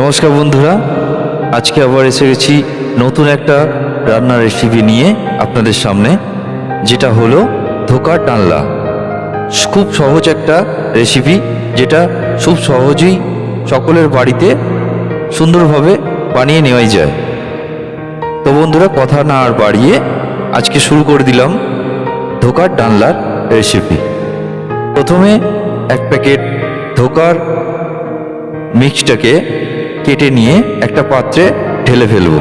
নমস্কার বন্ধুরা, আজকে আবার এসে গেছি নতুন একটা রান্নার রেসিপি নিয়ে আপনাদের সামনে, যেটা হলো ধোকার ডালনা খুব সহজ একটা রেসিপি যেটা খুব সহজেই সকলের বাড়িতে সুন্দরভাবে বানিয়ে নেওয়াই যায়। তো বন্ধুরা, কথা না আর বাড়িয়ে আজকে শুরু করে দিলাম ধোকার ডালনার রেসিপি প্রথমে এক প্যাকেট ধোকার মিক্সটাকে কেটে নিয়ে একটা পাত্রে ঢেলে ফেলব।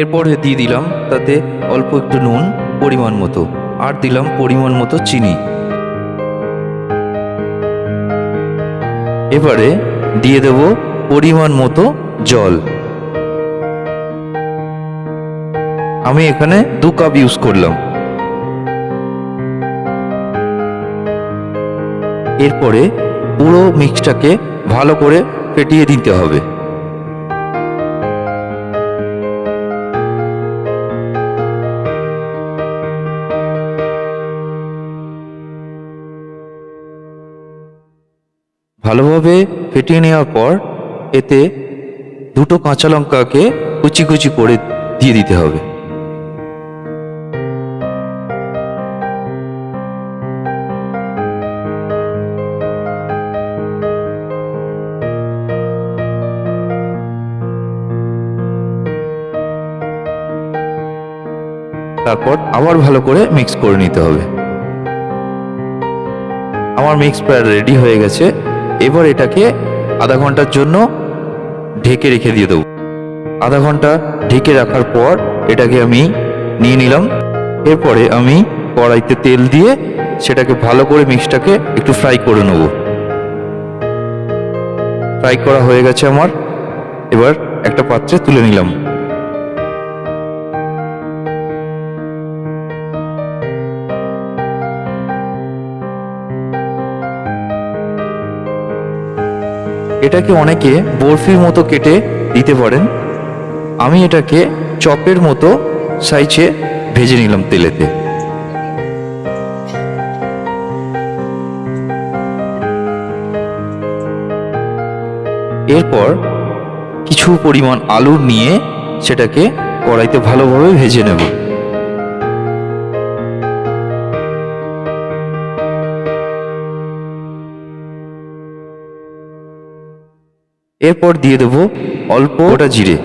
এরপরে দিয়ে দিলাম তাতে অল্প একটু নুন, পরিমাণ মতো, আর দিলাম পরিমাণ মতো চিনি। এবারে দিয়ে দেব পরিমাণ মতো জল। আমি এখানে দু কাপ ইউজ করলাম। এরপরে পুরো মিক্সটাকে ভালো করে ফেটিয়ে দিতে হবে। ভালোভাবে ফেটিয়ে নেওয়ার পর এতে দুটো কাঁচা লঙ্কাকে কুচি কুচি করে দিয়ে দিতে হবে। তারপর আবার ভালো করে মিক্স করে নিতে হবে। আমার মিক্স প্রায় রেডি হয়ে গেছে। এবার এটাকে আধা ঘণ্টার জন্য ঢেকে রেখে দিয়ে দেবো। আধা ঘণ্টা ঢেকে রাখার পর এটাকে আমি নিয়ে নিলাম। এরপরে আমি কড়াইতে তেল দিয়ে সেটাকে ভালো করে মিক্সটাকে একটু ফ্রাই করে নেব। ফ্রাই করা হয়ে গেছে আমার। এবার একটা পাত্রে তুলে নিলাম। এটাকে অনেকে বরফির মতো কেটে দিতে পারেন। আমি এটাকে চপের মতো সাইজে ভেজে নিলাম তেলেতে। এরপর কিছু পরিমাণ আলু নিয়ে সেটাকে কড়াইতে ভালোভাবে ভেজে নেব। এরপর দিয়ে দেব অল্প ওটা জিরে।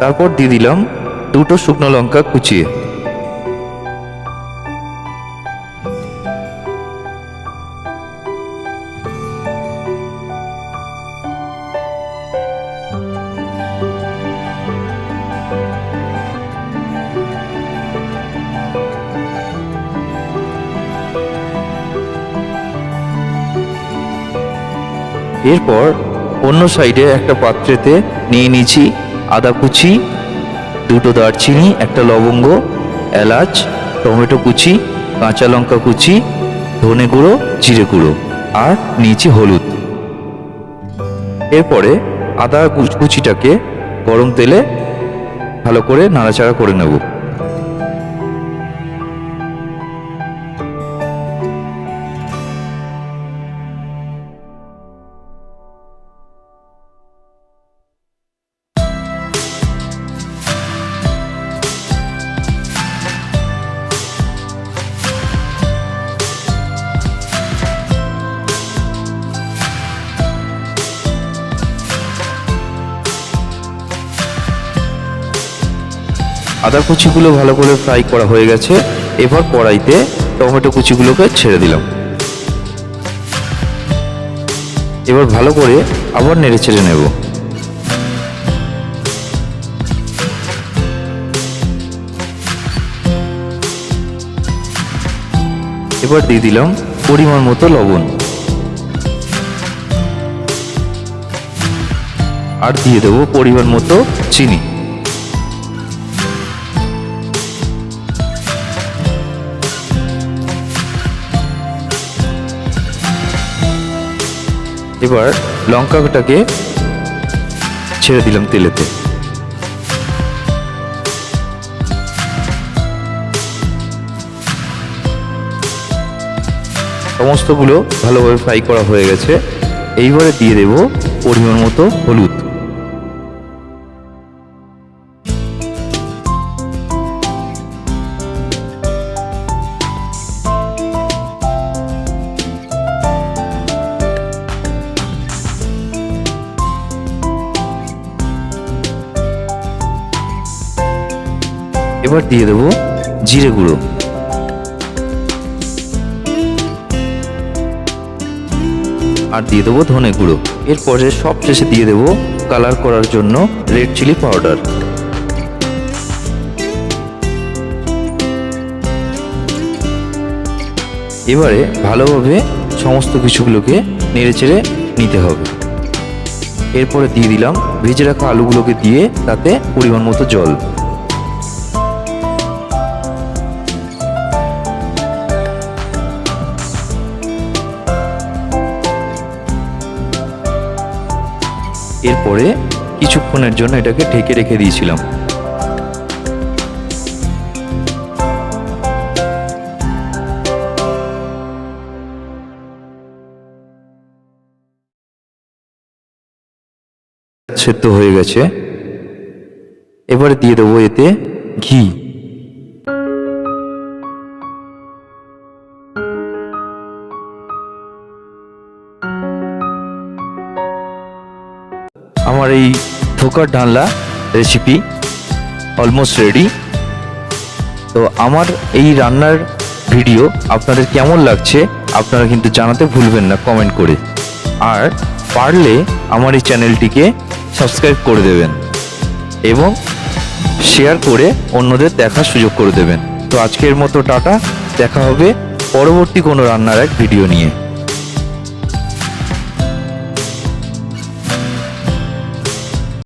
তারপর দিয়ে দিলাম দুটো শুকনো লঙ্কা কুচিয়ে। এরপর অন্য সাইডে একটা পাত্রেতে নিয়ে নিয়েছি আদা কুচি, দুটো দারচিনি, একটা লবঙ্গ, এলাচ, টমেটো কুচি, কাঁচা লঙ্কা কুচি, ধনে গুঁড়ো, জিরে গুঁড়ো আর নিয়েছি হলুদ। এরপরে আদা কুচ- কুচিটাকে গরম তেলে ভালো করে নাড়াচাড়া করে নেব। আদা কুচিগুলো ভালো করে ফ্রাই করা হয়ে গেছে। এবার কড়াইতে টমেটো কুচিগুলোকে ছেড়ে দিলাম। এবার ভালো করে আবার নেড়ে ছেড়ে নেব। এবার দিয়ে দিলাম পরিমাণ মতো লবণ। আর দিয়ে দেবো পরিমাণ মতো চিনি। এবার লঙ্কাটাকে ছেড়ে দিলাম তেলেতে। সমস্তগুলো ভালোভাবে ফ্রাই করা হয়ে গেছে। এইবারে দিয়ে দেব পরিমাণ মতো হলুদ। এবার দিয়ে দেবো জিরে গুঁড়ো। আর দিয়ে দেবো ধনে গুঁড়ো। এরপরে সব শেষে দিয়ে দেবো কালার করার জন্য রেড চিলি পাউডার। এবারে ভালোভাবে সমস্ত কিছুগুলোকে নেড়েচেড়ে নিতে হবে। এরপরে দিয়ে দিলাম ভেজে রাখা আলুগুলোকে দিয়ে তাতে পরিমাণ মতো জল। এরপরে কিছুক্ষণের জন্য এটাকে ঢেকে রেখে দিয়েছিলাম। সেদ্ধ হয়ে গেছে। এবারে দিয়ে দেবো এতে ঘি। এই ধোকার ডালনা রেসিপি অলমোস্ট রেডি তো আমার এই রান্নার ভিডিও আপনাদের কেমন লাগছে আপনারা কিন্তু জানাতে ভুলবেন না কমেন্ট করে। আর পারলে আমার এই চ্যানেলটিকে সাবস্ক্রাইব করে দেবেন এবং শেয়ার করে অন্যদের দেখার সুযোগ করে দেবেন। তো আজকের মতো টাটা, দেখা হবে পরবর্তী কোনো রান্নার এক ভিডিও নিয়ে।